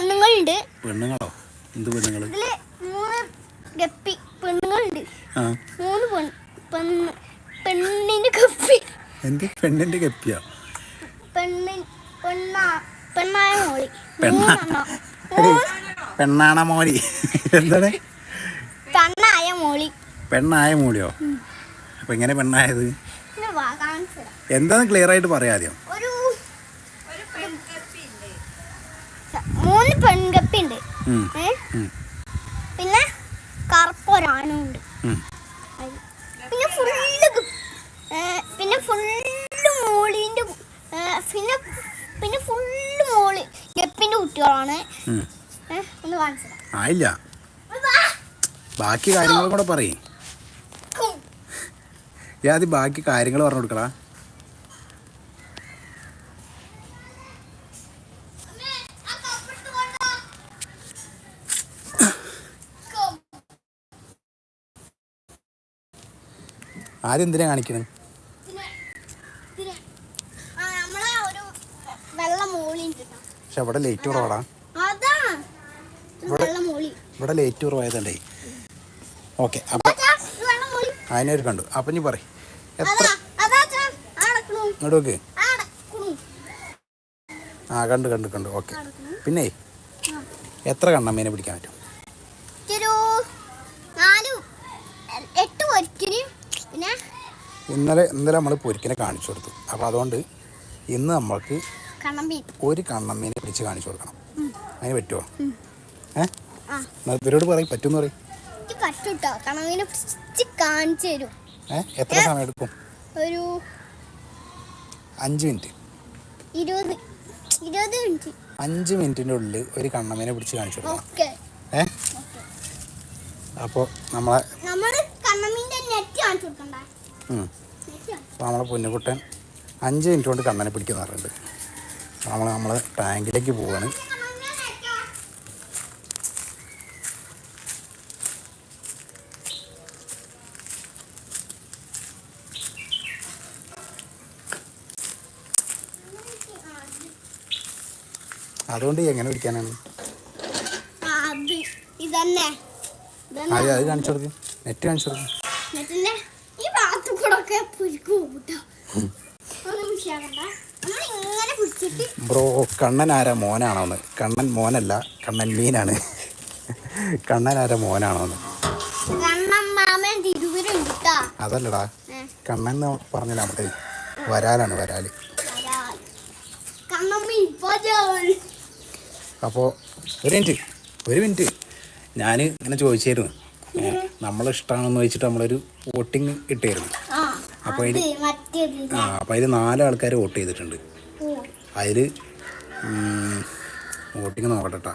പെണ്ണുങ്ങളുണ്ട്. പെണ്ണുങ്ങളോ? എന്ത് പെണ്ണുങ്ങൾ ഇതിൽ മൂന്ന് ഗപ്പി പെണ്ണുങ്ങളുണ്ട്. ആ. മൂന്ന് പെണ്ണ് പെണ്ണ് പെണ്ണിന്റെ ഗപ്പി. എന്ത് പെണ്ണിന്റെ ഗപ്പിയാ? പെണ്ണി പെണ്ണാ പെണ്ണായ മോളി. പെണ്ണാ. മൂന്നെണ്ണം. മൂന്ന് പെണ്ണാണ മോലി എന്താണ്? പെണ്ണായ മോളി. പെണ്ണായ മോളിയോ? അപ്പൊ എങ്ങനെ പെണ്ണായത്? പിന്നെ വാ കാണിച്ചു. എന്താന്ന് ക്ലിയർ ആയിട്ട് പറയാം ആദ്യം ഒരു മൂന്ന് പെൺകപ്പി ഉണ്ട് ഉം, ഏ ഉം, പിന്നെ കറുപ്പൊരാണും പിന്നെ ഫുള്ള് പിന്നെ ഫുള്ള് മോളിന്റെ പിന്നെ പിന്നെ ഫുള്ള് മോളി ഗപ്പിന്റെ കുട്ടികളാണ്. ഒന്ന് കാണിച്ചു ആയില്ല ബാക്കി കാര്യങ്ങളും കൂടെ പറയും. കും. ബാക്കി കാര്യങ്ങൾ പറഞ്ഞു കൊടുക്കടാ അമ്മേ, ആ കപ്പെടുത്ത് കൊണ്ടുവാ. കും. ആദ്യം എന്തിനാ കാണിക്കണം? പക്ഷെ അവിടെ ലേറ്റ് കുറവാടാ. ഇവിടെ- ലേറ്റ് കുറവായതുണ്ടേ ഓക്കെ അപ്പം അതിനെ ഒരു അതിനൊരു കണ്ടു. അപ്പം നീ പറയും എത്ര? ഇങ്ങോട്ട് നോക്ക്. ആ കണ്ടു കണ്ടു കണ്ടു. ഓക്കെ പിന്നെ എത്ര എത്ര കണ്ണമ്മേനെ പിടിക്കാൻ പറ്റും? ഇന്നലെ ഇന്നലെ നമ്മൾ പൊരിക്കിനെ കാണിച്ചു കൊടുത്തു. അപ്പോൾ അതുകൊണ്ട് ഇന്ന് നമ്മൾക്ക് ഒരു കണ്ണമ്മീനെ പിടിച്ച് കാണിച്ചു കൊടുക്കണം. അതിന് പറ്റുമോ ഏ? ഇവരോട് പറയും പറ്റുമെന്ന് പറയും. എത്ര സമയം എടുക്കും? ഒരു അഞ്ച് മിനിറ്റ്. ഇരുപത് ഇരുപത് മിനിറ്റ്. അഞ്ച് മിനിറ്റിന്റെ ഉള്ളിൽ ഒരു കണ്ണമ്മേനെ പിടിച്ച് കാണിച്ചു ഏ? അപ്പോൾ നമ്മളെ നെറ്റ് കാണിച്ചു കൊടുക്കണ്ട? അപ്പോൾ നമ്മളെ പൊന്നുകുട്ടൻ അഞ്ച് മിനിറ്റ് കൊണ്ട് കണ്ണനെ പിടിക്കുന്ന അപ്പോൾ നമ്മൾ നമ്മൾ ടാങ്കിലേക്ക് പോവാണ്. അതുകൊണ്ട് എങ്ങനെ പിടിക്കാനാണ്? അത് കാണിച്ചു കൊടുക്കും. നെറ്റ് കാണിച്ചു കൊടുക്കും നെറ്റിന്റെ ഈ ഭാഗത്തു കൂടെ ഒക്കെ പുരുക്ക് പോട്ടോ ഒന്നും വിഷയാക്കണ്ട നമ്മൾ ഇങ്ങനെ പിടിച്ചിട്ട് ബ്രോ കണ്ണൻ ആരാ മോനാണോന്ന്? കണ്ണൻ മോനല്ല കണ്ണൻ മീനാണ്. കണ്ണൻ ആരാ മോനാണോന്ന്? അതല്ലടാ കണ്ണൻ എന്ന് പറഞ്ഞാൽ അവിടെ വരാലാണ് വരാൽ. അപ്പോ അപ്പോൾ ഒരു മിനിറ്റ് ഒരു മിനിറ്റ്. ഞാൻ ഇങ്ങനെ ചോദിച്ചായിരുന്നു. നമ്മളിഷ്ടമാണെന്ന് വെച്ചിട്ട് നമ്മളൊരു വോട്ടിങ് ഇട്ടായിരുന്നു ആ അതിൽ ആ അപ്പോൾ അതിൽ നാല് ആൾക്കാർ വോട്ട് ചെയ്തിട്ടുണ്ട്. അതിൽ വോട്ടിങ് നോക്കട്ടെ ട്ടാ.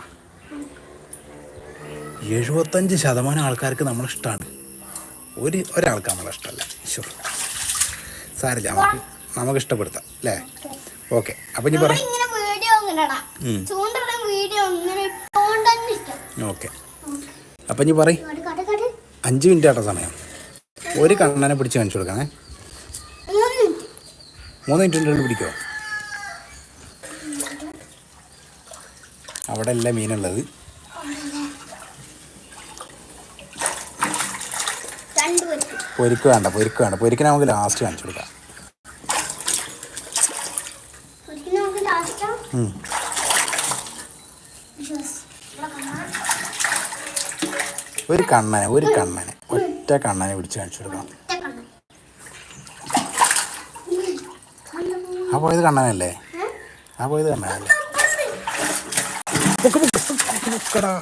എഴുപത്തഞ്ച് ശതമാനം ആൾക്കാർക്ക് നമ്മളിഷ്ടമാണ് ഒരു ഒരാൾക്ക് നമ്മളിഷ്ടമല്ല ഈശ്വർ സാരില്ല നമുക്ക് നമുക്ക് ഇഷ്ടപ്പെടുത്താം അല്ലേ? ഓക്കെ. അപ്പം ഇനി പറ. ഓക്കെ. അപ്പം ഇനി പറ. അഞ്ച് മിനിറ്റ് ആട്ട സമയം. ഒരു കണ്ണനെ പിടിച്ച് കാണിച്ചു കൊടുക്കണേ മൂന്ന് മിനിറ്റ് കൊണ്ട് പിടിക്കോ. അവിടെ അല്ല മീനുള്ളത്. പൊരിക്ക് വേണ്ട പൊരിക്ക് വേണ്ട. പൊരിക്ക് നമുക്ക് ലാസ്റ്റ് കാണിച്ചു കൊടുക്കാം. ഒരു കണ്ണനെ ഒരു കണ്ണനെ. ഒറ്റ കണ്ണനെ പിടിച്ച് കാണിച്ചു കൊടുക്കണം ആ പോയത് കണ്ണനല്ലേ? ആ പോയത് കണ്ണനല്ലേ? പൊക്ക് പൊക്ക് പൊക്ക് പൊക്ക് പൊക്കടാ.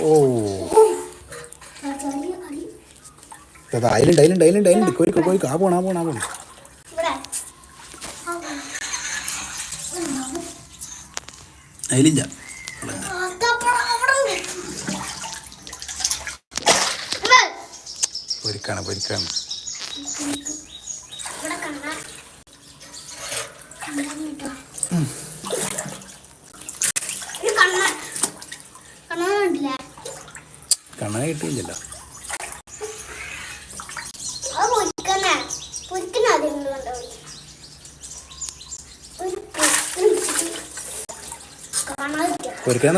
ഓ അതാ അതിലുണ്ട് അതിലുണ്ട് അതിലുണ്ട് കോഴിക്കോ കോരിക്കോ ആ പോണ ആ പോണ ആ പോണ. അതിലില്ല പൊരിക്കാണ് പരിക്കാണ് കണ്ണന കിട്ടിയില്ലല്ലോ.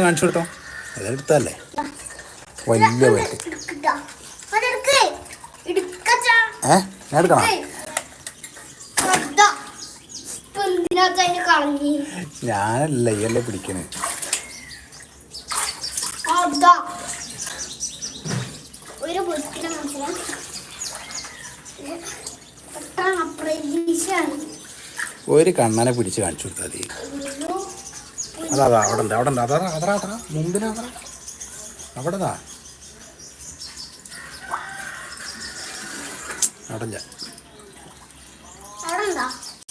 കാണിച്ചു കൊടുത്തോ? അതെടുത്തല്ലേ വലിയ പൊരിക്കും. ഏ? ഞാൻ എടുക്കണോ? ഞാനല്ല ഇയല്ലേ പിടിക്കണേ. ഒരു കണ്ണനെ പിടിച്ച് കാണിച്ചു കൊടുത്താൽ മതി. അതാ അതാ അവിടെ ഉണ്ട് അവിടെ ഉണ്ട് അതാ അതാ അതാ. മുമ്പിനാ അതാ. അവിടെതാ.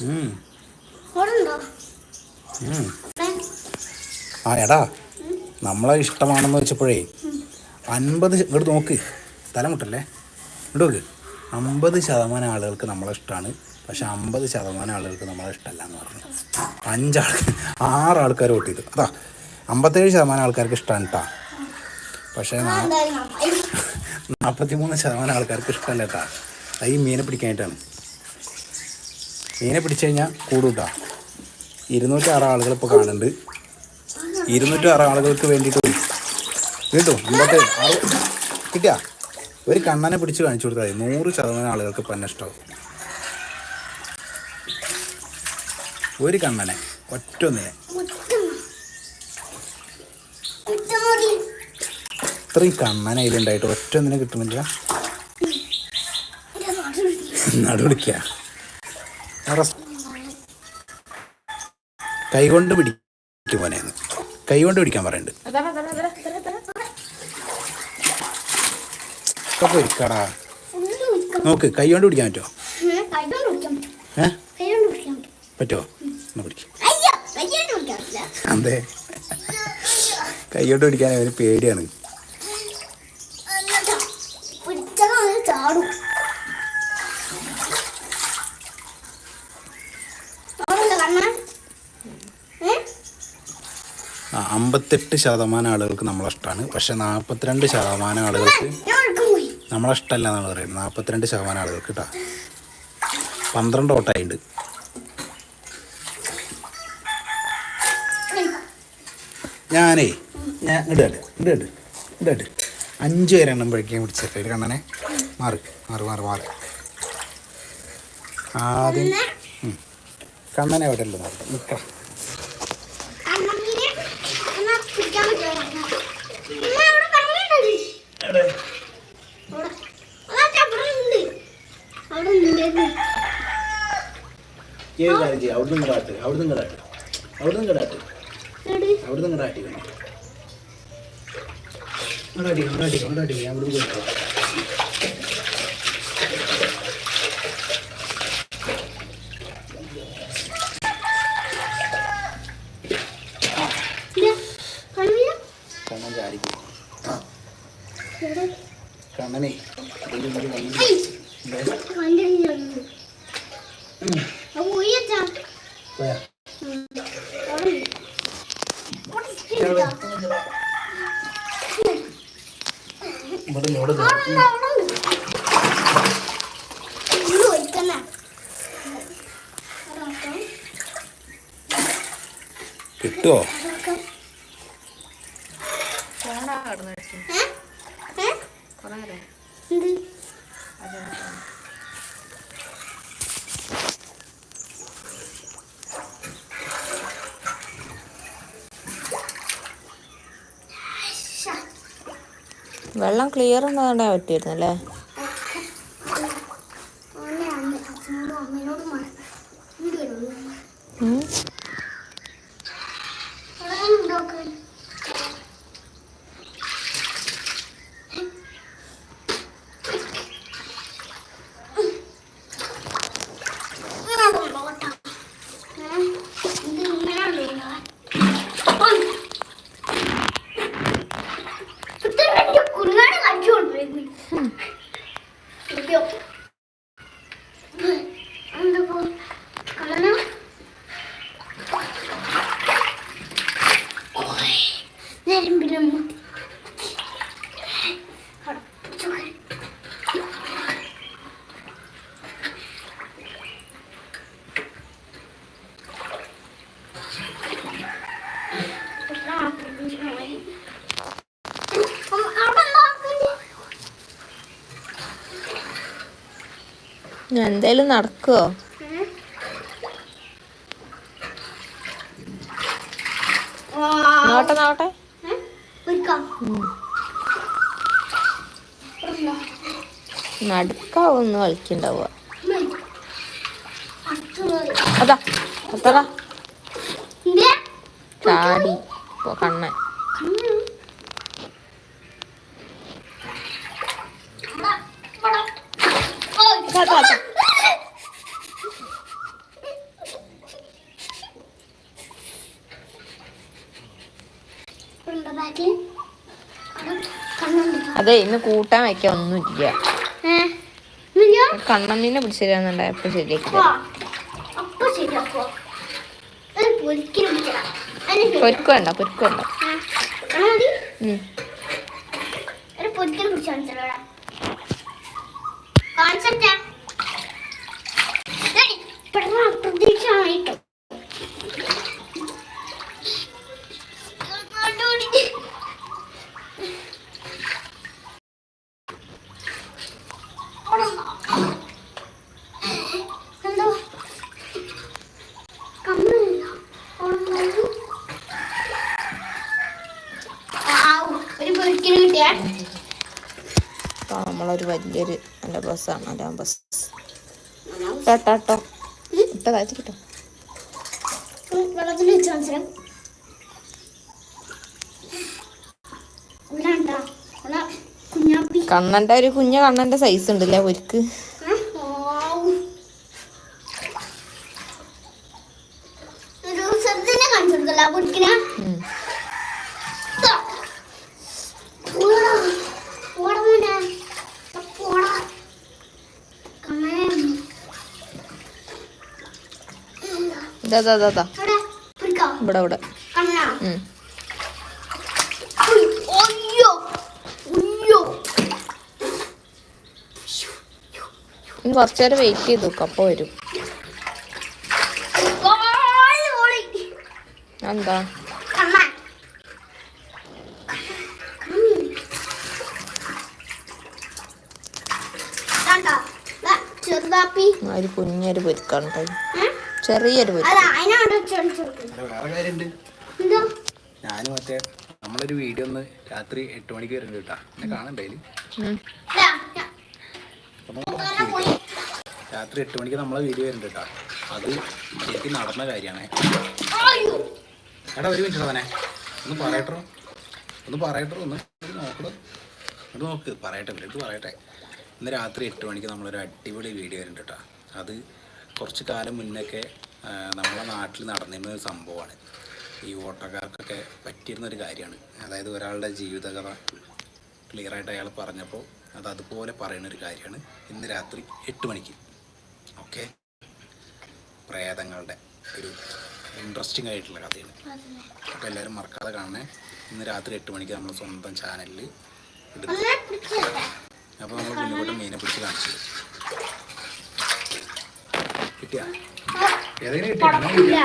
ഏ? ആ എടാ നമ്മളെ ഇഷ്ടമാണെന്ന് വെച്ചപ്പോഴേ അൻപത് ഇങ്ങോട്ട് നോക്ക്. തലമുട്ടല്ലേ? ഇങ്ങോട്ട് അമ്പത് ശതമാനം ആളുകൾക്ക് നമ്മളെ ഇഷ്ടമാണ് പക്ഷെ അമ്പത് ശതമാനം ആളുകൾക്ക് നമ്മളെ ഇഷ്ടമല്ല എന്ന് പറഞ്ഞു. അഞ്ചാൾ ആറ് ആൾക്കാർ വോട്ട് ചെയ്തു. അതാ അമ്പത്തേഴ് ശതമാനം ആൾക്കാർക്ക് ഇഷ്ടമാണ് കേട്ടാ പക്ഷേ നാൽപ്പത്തി മൂന്ന് ശതമാനം ആൾക്കാർക്ക് ഇഷ്ടമല്ല കേട്ടാ ഈ മീനെ പിടിക്കാനായിട്ടാണ്. മീനെ പിടിച്ചു കഴിഞ്ഞാൽ കൂടുട്ടാ. ഇരുന്നൂറ്റി ആറ് ആളുകൾ ഇപ്പോൾ കാണുന്നുണ്ട്. ഇരുന്നൂറ്റി ആറ് ആളുകൾക്ക് വേണ്ടിയിട്ട് കേട്ടോ അമ്പത്തി കിട്ടിയാ? ഒരു കണ്ണനെ പിടിച്ച് കാണിച്ചു കൊടുത്താൽ മതി. നൂറ് ശതമാനം ആളുകൾക്ക് ഇപ്പം ഇഷ്ടമാവും ഒരു കണ്ണനെ ഒറ്റ ഒന്നിനെ. ഇത്രയും കണ്ണനെ അതിലുണ്ടായിട്ട് ഒറ്റ ഒന്നിനെ കിട്ടുന്നില്ല. നടുവിളിക്ക കൈകൊണ്ട് പിടിക്കും മോനെന്ന് കൈകൊണ്ട് പിടിക്കാൻ പറയുന്നുണ്ട് ഇപ്പൊ പൊരിക്കടാ. നോക്ക് കൈകൊണ്ട് പിടിക്കാൻ പറ്റുമോ. പറ്റുമോ ഒന്ന് പിടിക്കും. അതെ. കൈകൊണ്ട് പിടിക്കാൻ അവന് പേടിയാണ് എന്നിട്ടാ, പിടിച്ചാൽ അവന് ചാടും. ആളുണ്ടോ കണ്ണൻ? ഏ? ആ അമ്പത്തെട്ട് ശതമാനം ആളുകൾക്ക് നമ്മളെ ഇഷ്ടമാണ് പക്ഷെ നാൽപ്പത്തിരണ്ട് ശതമാനം ആളുകൾക്ക് നമ്മളിഷ്ടമല്ല എന്നാണ് പറയുന്നത്. നാൽപ്പത്തിരണ്ട് ശതമാനം ആളുകൾക്ക് കേട്ടോ പന്ത്രണ്ട് ഓട്ടായിട്ടുണ്ട് ഞാനേ ഞാൻ ഇടട്ട് ഇടട്ട് ഇടട്ട് അഞ്ച് പേരെ എണ്ണം പഴിക്കാൻ പിടിച്ചിട്ട് ഒരു കണ്ണനെ മാറി മാറി മാറി മാറി. ആദ്യം കണ്ണനെ എവിടെ ഉള്ളത് മാറി? നിൽക്കാം കണ്ണനെ എന്നാ പിടിക്കാൻ പറ്റുമോ കണ്ണൻ? ഉമ്മ, അവിടെ കണ്ണനുണ്ട്. അവിടെ. അതാ അവിടെ ഉണ്ട്. അവിടെ ഉണ്ടായിരുന്നു. ഏത് കാര്യം ചെയ്യാം അവിടുന്ന് ഇങ്ങടാട്ട് അവിടുന്ന് ഇങ്ങടാട്ട് അവിടുന്ന് ഇങ്ങടാട്ട് എവിടെ? അവിടുന്ന് ഇങ്ങടാട്ടി വേണം അങ്ങോട്ടാട്ടി അങ്ങോട്ടാട്ടി അങ്ങോട്ടാട്ടി ഞാൻ അവിടുന്ന് പോയി ഇല്ല. കണ്ണില്ല? കണ്ണൻ ചാടിക്കും എവിടെ? കണ്ണനെ ഇതിൽ ഇതിൽ വന്നു. ഐ, ഇല്ലേ? കണ്ണിൽ ഉണ്ട്. അത് പോയി അച്ഛാ. പോയാ? ഉം. അവിടെ ഉണ്ട്. അവിടെ ഇരിക്കുന്നുണ്ടോ? ഇവിടെ നിന്ന് ഇവിടെ നിന്ന്. അവിടെ ഉണ്ട്, അവിടെ ഉണ്ട്. ഇത് ഒഴിക്കണ. അവിടെ വെക്കാം. കിട്ടുമോ അവിടെ വെക്കാം. ഫോണാ കിടന്നു ഏ? ഏ? കുറേ നേരം എന്ത്? ശ്ശ. വെള്ളം ക്ലിയർ ഒന്നും പറ്റിയിരുന്നല്ലേ? ഓനെ അമ്മ അച്ഛനോടും അമ്മയോടും മറ- ഇങ്ങോട്ട് വരുമോ? ഉം. അവിടെ ഉണ്ടോക്ക്? ഇങ്ങോട്ട് കൊണ്ടുപോകട്ടോ. ഏ? ഇത് ഇങ്ങനെയാണ് കൊണ്ടുപോകാൻ. ഇത്ര വലിയ കുറുങ്ങാട് കാണിച്ചു കൊണ്ടുപോയി ഞാൻ എന്തേലും നടക്കുവോ നോട്ടെ നോട്ടെ? നടുക്കാവൊന്ന് കളിക്കണ്ടാവുക. അതാ അത്തടാ കണ്ണേ ചാടി കണ്ണൻ ഉം. അതാ, ഇവിടെ. ഓ, അതാ, അതാ, അതാ. ഉണ്ടോ ബാക്കിൽ? അവിടെ കണ്ണുണ്ട്. അതെ ഇന്ന് കൂട്ടാൻ വയ്ക്കാൻ ഒന്നുമില്ല? കണ്ണമ്മീനെ ശരിയാക്കി ആ, അപ്പൊ ശരിയാക്കുവോ? ഒരു പൊരിക്കലും പിടിക്കണം. അതിന് ശരി. പൊരുക്ക് വേണ്ട പൊരുക്ക് വേണ്ട പിടിച്ച് കാണിച്ചല്ലോ ഇവിടെ. കാണിച്ചേട്ടാ. ഡേയ്, പെട്ടെന്ന് പ്രതീക്ഷയായിട്ടു. എന്തോ കമ്മില്ല ഒരു പൊരിക്കലും കിട്ടിയാ നമ്മളൊരു വലിയൊരു നല്ല ബസ്സാണ് അല്ല ബസ് കേട്ടോ ഇട്ട. കാഴ്ച കിട്ടോ കണ്ണന്റെ ഒരു കുഞ്ഞ കണ്ണന്റെ സൈസ് ഉണ്ടല്ലേ പൊരിക്ക് ആ, ആവൂ. ഒരു ചെറുതിനെ കാണിച്ചു കൊടുക്കല്ല പൊരിക്കിനെ ഉം. പോടാ പോടാ മോനെ പോടാ കണ്ണേ ഇതാ ഇതാ, ഇതാ, ഇതാ ഇവിടെ ഇവിടെ കുറച്ചു നേരം വെയിറ്റ് ചെയ്ത് നോക്കാം അപ്പൊ വരും. എന്താ ഒരു കുഞ്ഞൊരു പൊരിക്കാണ് കേട്ടോ ഏ? ചെറിയൊരു ഞാൻ മറ്റേ നമ്മളൊരു വീഡിയോ ഒന്ന് രാത്രി എട്ട് മണിക്ക് വരുന്നുണ്ട് കേട്ടാ. എന്നെ പോയി. രാത്രി എട്ട് മണിക്ക് നമ്മളെ വീഡിയോ വരുന്നുണ്ട് കേട്ടാ. അത് ശരിക്കും നടന്ന കാര്യമാണ്. എടാ ഒരു മിനിറ്റ് അവനെ ഒന്ന് പറയട്ടോ. ഒന്ന് പറയട്ടോ ഒന്ന് നോക്കണം ഒന്ന് നോക്ക്. പറയട്ടെ ഇത് പറയട്ടെ. ഇന്ന് രാത്രി എട്ട് മണിക്ക് നമ്മളൊരു അടിപൊളി വീഡിയോ വരുന്നുണ്ട് കേട്ടോ. അത് കുറച്ച് കാലം മുന്നൊക്കെ നമ്മളെ നാട്ടിൽ നടന്നിരുന്ന ഒരു സംഭവമാണ്. ഈ ഓട്ടക്കാർക്കൊക്കെ പറ്റിയിരുന്ന ഒരു കാര്യമാണ്. അതായത് ഒരാളുടെ ജീവിതകഥ ക്ലിയറായിട്ട് അയാൾ പറഞ്ഞപ്പോൾ അത് അതുപോലെ പറയുന്ന ഒരു കാര്യമാണ്. ഇന്ന് രാത്രി എട്ട് മണിക്ക് ഓക്കെ പ്രേതങ്ങളുടെ ഒരു ഇൻട്രസ്റ്റിംഗ് ആയിട്ടുള്ള കഥയാണ്. അപ്പോൾ എല്ലാവരും മറക്കാതെ കാണണേ. ഇന്ന് രാത്രി എട്ട് മണിക്ക് നമ്മൾ സ്വന്തം ചാനലിൽ ഇടുന്നു. അപ്പോൾ നമ്മൾ മുന്നോട്ട് മീനെ പിടിച്ച് കാണിച്ചു കിട്ടിയാ? ഏതെങ്കിലും കിട്ടിയാ?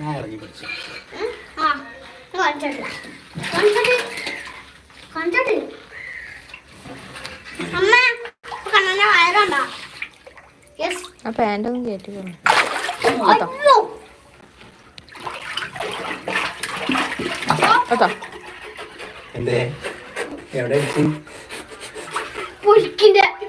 ഞാൻ ഇറങ്ങി പിടിച്ചു ആ കാണിച്ചോട്ടെ കാണിച്ചോട്ടെ കാണിച്ചോട്ടെ അമ്മ കണ്ണന്റെ വയറുണ്ടോ യെസ് ആ പാന്റ് ഒന്നും കയറ്റിക്കണം അയ്യോ അതാ എന്തേ? എവിടെ എത്തി പുളിക്കിന്റെ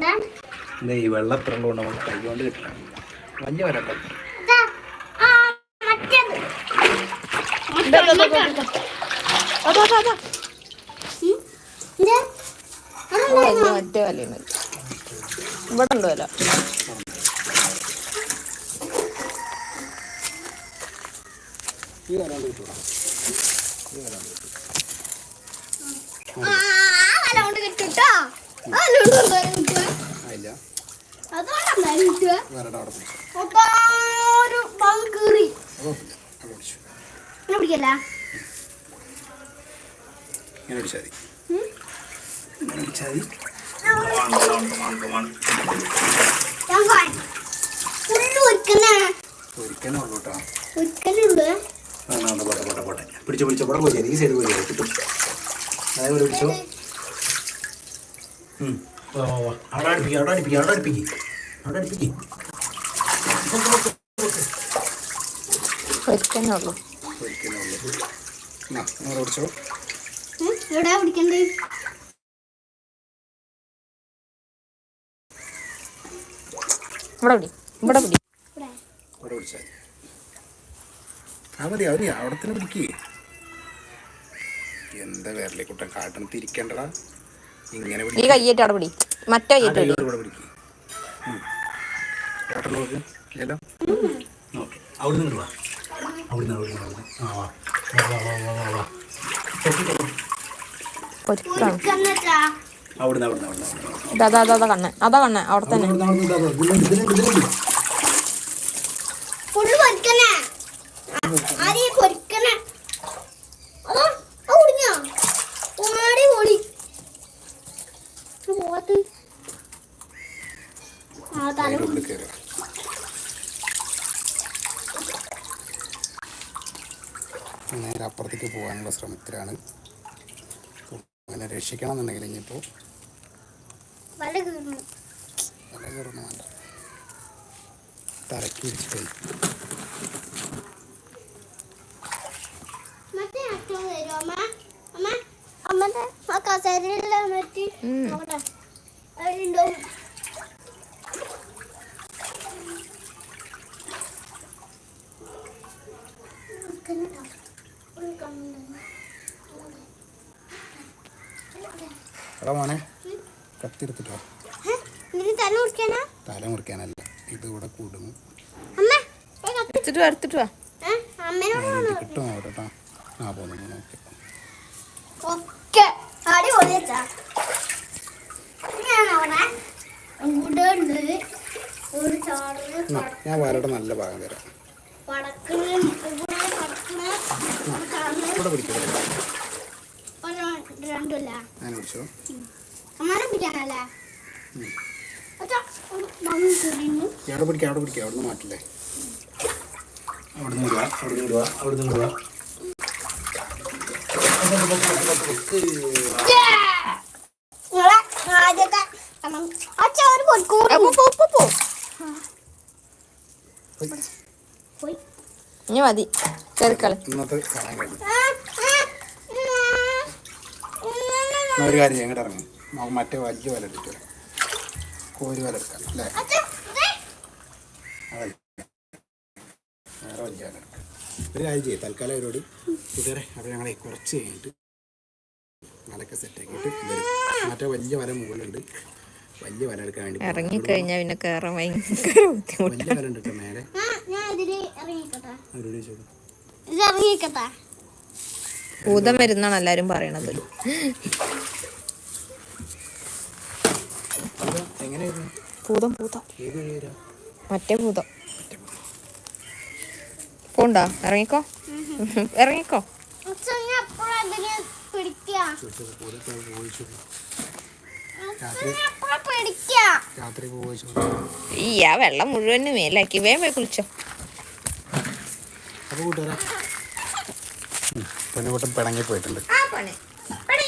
അതാ അതാ കൊണ്ട് നമ്മൾ കൈകൊണ്ട് കിട്ടണം മഞ്ഞ വരട്ടെ മറ്റേ വലയാണ് ഇവിടെ ഉണ്ടോ വല ഈ വരാണ്ട് കിട്ടൂടാ ആ, ആ വല കൊണ്ട് കിട്ടും ട്ടോ. അതിലുണ്ടായിരുന്നു പിടിച്ചു പിടിച്ചു പിടിച്ചോ പിടിച്ചോ. ഇവിടെ പോയി ഈ സൈഡ് പോയി കിട്ടും. പിടിച്ചോ. വാ, വാ, വാ. അവിടെ അടുപ്പിക്കുക അവിടെ അടുപ്പിക്കുക അവിടെ അടുപ്പിക്കുക എവിടെയാ പിടിക്കണ്ടേ? ഇവിടെ പിടി ഇവിടെ പിടി. ഇവിടെ. അവിടെ പിടിച്ചാൽ മതി ആ മതി അവർ അവിടെ തന്നെ പിടിക്കേ. എന്താ വേറെ കുട്ടൻ കാട്ടണം തിരിക്കണ്ടടാ? ഇങ്ങനെ. കയ്യേറ്റ് അവിടെ പിടി. മറ്റേ കയ്യേറ്റ് പിടി. ഇവിടെ പിടിക്ക്. നോക്ക് ഇല്ലല്ലോ ഓക്കെ അവിടെ നിന്ന് വാ അവിടുന്ന് അവിടുന്ന് അവിടുന്ന് ആ വാ വാ വാ വാ വാ വാ അവിടുന്ന് അവിടുന്ന് അവിടുന്ന് അവിടുന്ന് അതാ അതാ കണ്ണ് അതാ കണ്ണ് അവിടെ തന്നെ അവിടുന്ന് അവിടുന്ന് ഇതാ, ഇതാ. ഇതിലുണ്ട്, ഇതിലുണ്ട്, ഇതിലുണ്ട്. ഫുള്ള് പൊരിക്കണേ ആരെയും പൊരിക്കണേ അതോ അത് കുടിഞ്ഞോ ഓടി ഓടി പോവാത്ത ആ തല അതിന്റെ ഉള്ളിൽ കയറുക നേരെ അപ്പുറത്തേക്ക് പോകാനുള്ള ശ്രമത്തിലാണ് അങ്ങനെ രക്ഷിക്കണം എന്നുണ്ടെങ്കിൽ ഇനിയിപ്പോൾ വല കീറുന്നു വേണ്ട. തലക്ക് തരുമോ അമ്മ അമ്മ അമ്മന്റെ ആ കസേരയിലുള്ള മറ്റേ. അവിടെ. അതിലുണ്ടാവും എടാ മോനെ കത്തിയെടുത്തിട്ടോ ഇതിന് തന്നെ കുടിക്കാനാ തല മുറിക്കാനല്ല ഇത് ഇവിടെ കൂടുന്നു അമ്മ പോയി കത്തി എടുത്തിട്ട് വാ എടുത്തിട്ട് വാ. കേട്ടോ ആ പോകുന്നു നോക്കി അടിപൊളി വെച്ചാ ഞാൻ അവിടെ? ഉണ്ട്. ഒരു ചാറിന് ഞാൻ വരയുടെ നല്ല ഭാഗം തരാം ഇവിടെ ഞാൻ പിടിച്ചോ. അവിടെ പിടിക്കാം അവിടെ പിടിക്കുക അവിടെ നിന്ന് മാറ്റില്ലേ? അവിടെ ഇടുക അവിടുന്ന് ഇടുക അവിടുന്ന് ഇടുക. ഇനി മതി. ചെറുക്കൾ ഒരു കാര്യം ഞങ്ങളുടെ ഇറങ്ങും. മറ്റേ വലിയ വില എടുത്തു കോരി വല എടുക്കാം അല്ലേ അച്ഛാ ദേ. അതല്ല വേറെ വലിയ വല എടുക്കാം ഒരു കാര്യം ചെയ്യും തൽക്കാലം അവരോട് കൂട്ടുകാരെ അവിടെ ഞങ്ങളെ കുറച്ച് കഴിഞ്ഞിട്ട് വലക്കെ സെറ്റ് ആക്കിയിട്ട് വരും. മറ്റേ വലിയ വല മുകളിലുണ്ട്. വലിയ വല എടുക്കാൻ വേണ്ടി ഇറങ്ങി കഴിഞ്ഞാൽ പിന്നെ കയറാൻ ഭയങ്കര ബുദ്ധിമുട്ട്. വലിയ വല ഉണ്ട് കേട്ടോ മേലെ. അവരോട് ഭൂതം വരുന്നാണ് എല്ലാരും പറയണത്. ഭൂതം ഭൂതം മറ്റേ ഭൂതം പോണ്ടാ ഇറങ്ങിക്കോ ഇറങ്ങിക്കോ അച്ഛാ ഞാൻ എപ്പോഴും എന്തിനാ പിടിക്കുക ചോദിച്ചത് കൂടെ പോയിച്ചു അച്ഛാ ഞാൻ എപ്പോഴും പിടിക്കുക ഇറങ്ങിക്കോ. ഇറങ്ങിക്കോ. ഈ ആ വെള്ളം മുഴുവനും മേലാക്കി. വേഗം പോയി കുളിച്ചോ. പിണങ്ങി പോയിട്ടുണ്ട്. ആ പണി. പണി